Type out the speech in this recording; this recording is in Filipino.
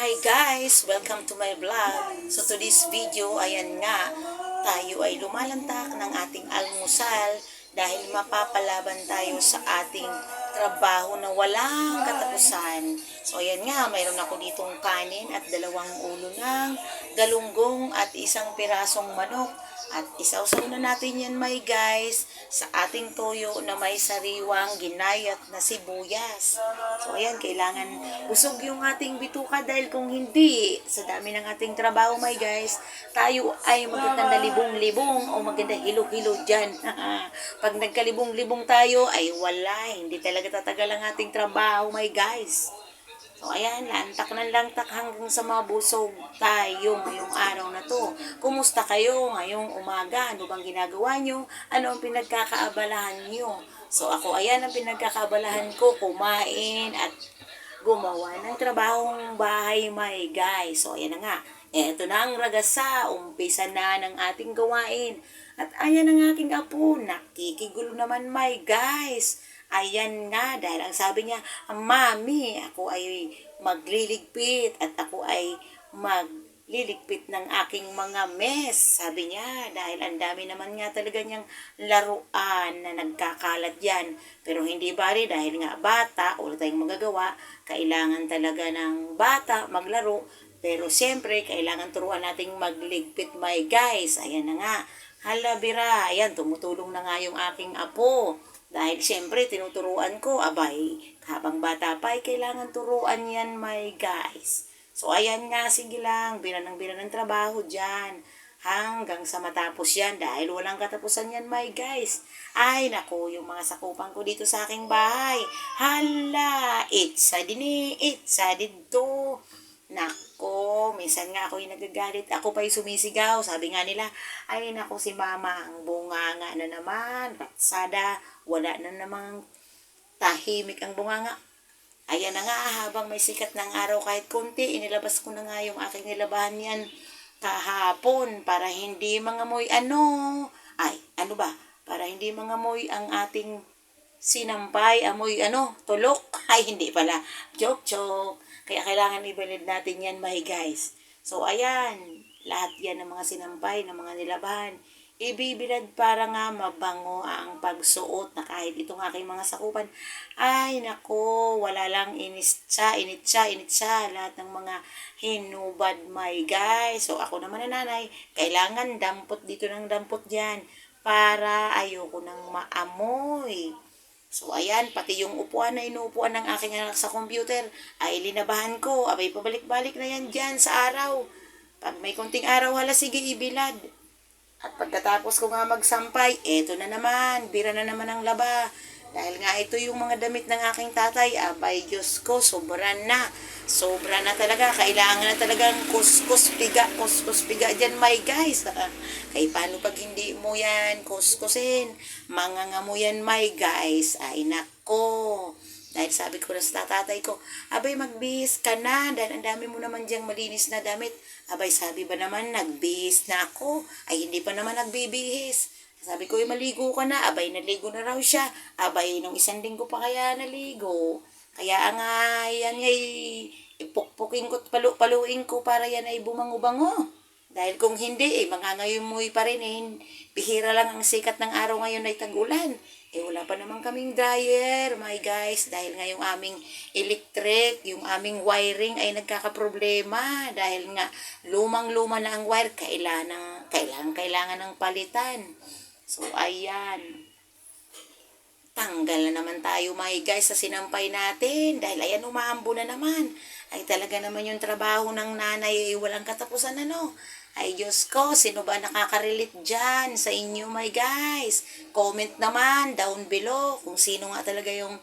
Hi guys! Welcome to my vlog. So to this video, ayan nga, tayo ay lumalantak ng ating almusal dahil mapapalaban tayo sa ating trabaho na walang katapusan. So ayan nga, mayroon ako ditong kanin at dalawang ulo ng galunggong at isang pirasong manok. At isawsaw na natin yan, my guys, sa ating toyo na may sariwang ginayat na sibuyas. So, ayan, kailangan usog yung ating bituka dahil kung hindi, sa dami ng ating trabaho, my guys, tayo ay maganda libong-libong o maganda hilo-hilo dyan. Pag nagkalibong-libong tayo, ay wala, hindi talaga tatagal ang ating trabaho, my guys. So, ayan, lantak ng lantak hanggang sa mabusog tayo ngayong araw na to. Kumusta kayo ngayong umaga? Ano bang ginagawa nyo? Ano ang pinagkakaabalahan nyo? So, ako, ayan ang pinagkakaabalahan ko, kumain at gumawa ng trabahong bahay, my guys. So, ayan na nga. Eto na ang ragasa, umpisa na ng ating gawain. At ayan ang aking apo, nakikigulo naman, my guys. Ayan nga, dahil ang sabi niya, Mami, ako ay magliligpit at ako ay magliligpit ng aking mga mess. Sabi niya, dahil ang dami naman nga talaga niyang laruan na nagkakalat yan. Pero hindi bari dahil nga bata, wala tayong magagawa, kailangan talaga ng bata maglaro. Pero siyempre, kailangan turuan nating magligpit, my guys. Ayan na nga. Hala, Bira. Ayan, tumutulong na nga yung aking apo. Dahil siyempre, tinuturuan ko, abay, habang bata pa, ay kailangan turuan yan, my guys. So, ayan nga, sige lang, bira ng bira trabaho dyan. Hanggang sa matapos yan, dahil walang katapusan yan, my guys. Ay, naku, yung mga sakupan ko dito sa aking bahay. Hala, itsa din eh, itsa dito. Nako, minsan nga ako yung nagagalit. Ako pa yung sumisigaw. Sabi nga nila, ay nako si mama, ang bunganga na naman. Ratsada, wala na namang tahimik ang bunganga. Ayan na nga, habang may sikat ng araw kahit konti, inilabas ko na nga yung aking nilabahan yan kahapon para hindi mangamoy ano. Ay, ano ba? Para hindi mangamoy ang ating sinampay, amoy ano, tulok. Ay, hindi pala. Joke, joke. Kaya kailangan ibalid natin yan, my guys. So, ayan. Lahat yan ng mga sinampay, ng mga nilabahan. Ibibilad para nga mabango ang pagsuot na kahit itong aking mga sakupan. Ay, nako, wala lang initsa, initsa, initsa. Lahat ng mga hinubad, my guys. So, ako naman na nanay, kailangan dampot dito ng dampot dyan para ayoko nang maamoy. So, ayan, pati yung upuan na inuupuan ng aking anak sa computer, ay linabahan ko. Abay, pabalik-balik na yan dyan sa araw. Pag may konting araw, hala, sige, ibilad. At pagkatapos ko nga magsampay, eto na naman, bira na naman ang laba. Dahil nga ito yung mga damit ng aking tatay, abay Diyos ko, sobra na. Sobra na talaga. Kailangan na talagang kuskus piga, kuskus piga dyan, my guys. Kaya paano pag hindi mo yan kuskusin? Mga mo yan, my guys. Ay, nako. Dahil sabi ko na sa tatay ko, abay magbihis ka na dahil ang dami mo naman diyang malinis na damit. Abay sabi ba naman, nagbihis na ako. Ay hindi pa naman nagbibihis. Sabi ko, "Eh, maligo ka na. Abay, naligo na raw siya. Abay, nung isang linggo pa kaya naligo. Kaya nga, yan ay ipukpukin ko, at palu-paluin ko para yan ay bumango-bango. Dahil kung hindi, eh, mangangayomoy pa rin eh. Bihira lang ang sikat ng araw ngayon ay tag-ulan. Eh, wala pa naman kaming dryer, my guys. Dahil nga yung aming electric, yung aming wiring ay nagkakaproblema. Dahil nga, lumang-luma na ang wire, kailangan, kailangan, kailangan ng palitan. So, ayan. Tanggal na naman tayo, my guys, sa sinampay natin. Dahil ayan, umaambo na naman. Ay talaga naman yung trabaho ng nanay ay walang katapusan, ano? Ay Diyos ko, sino ba nakaka-relate dyan sa inyo, my guys? Comment naman down below kung sino nga talaga yung